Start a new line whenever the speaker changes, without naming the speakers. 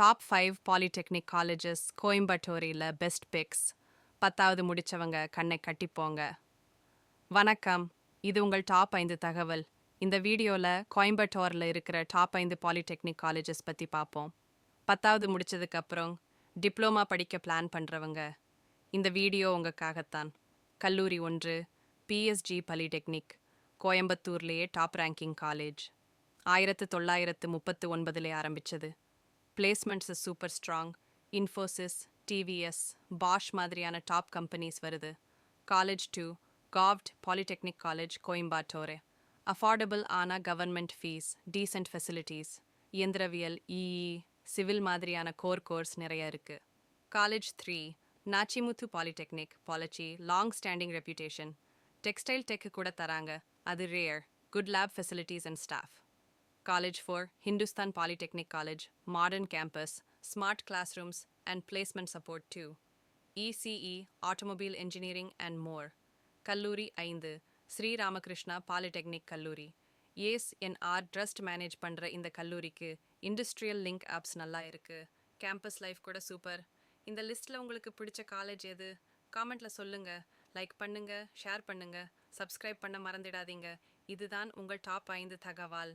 Top five polytechnic colleges கோயம்புத்தூரில் best picks பத்தாவது முடிச்சவங்க கண்ணை கட்டிப்போங்க. வணக்கம். இது உங்கள் டாப் ஐந்து தகவல். இந்த வீடியோவில் கோயம்புத்தூரில் இருக்கிற டாப் ஐந்து பாலிடெக்னிக் காலேஜஸ் பற்றி பார்ப்போம் பத்தாவது முடிச்சதுக்கு அப்புறம் டிப்ளமா படிக்க பிளான் பண்ணுறவங்க இந்த வீடியோ உங்களுக்காகத்தான். கல்லூரி ஒன்று பிஎஸ்ஜி பாலிடெக்னிக் கோயம்புத்தூர்லேயே டாப் ரேங்கிங் காலேஜ் ஆயிரத்து தொள்ளாயிரத்து முப்பத்து ஒன்பதுலே ஆரம்பிச்சது. Placements super strong Infosys TVS Bosch மாதிரியான டாப் கம்பெனிஸ் வருது. College two govt polytechnic college கோயம்பாட்டோரே affordable ஆன கவர்மெண்ட் ஃபீஸ் டீசென்ட் ஃபெசிலிட்டிஸ் இயந்திரவியல் இஇ சிவில் மாதிரியான கோர் கோர்ஸ் நிறைய இருக்கு. College three Nachimuthu polytechnic Pollachi long standing reputation textile tech கூட தராங்க. அது rare good lab facilities and staff College for Hindustan Polytechnic College, Modern Campus, Smart Classrooms, and Placement Support 2, ECE, Automobile Engineering, and more. Kalluri 5, Sri Ramakrishna polytechnic கல்லூரி S N R trust manage பண்ணுற இந்த கல்லூரிக்கு industrial link apps நல்லா இருக்குது campus life கூட super இந்த லிஸ்ட்டில் உங்களுக்கு பிடிச்ச காலேஜ் எது காமெண்ட்டில் சொல்லுங்கள் லைக் பண்ணுங்கள் ஷேர் பண்ணுங்கள் சப்ஸ்கிரைப் பண்ண மறந்துடாதீங்க இதுதான் உங்கள் டாப் ஐந்து தகவல்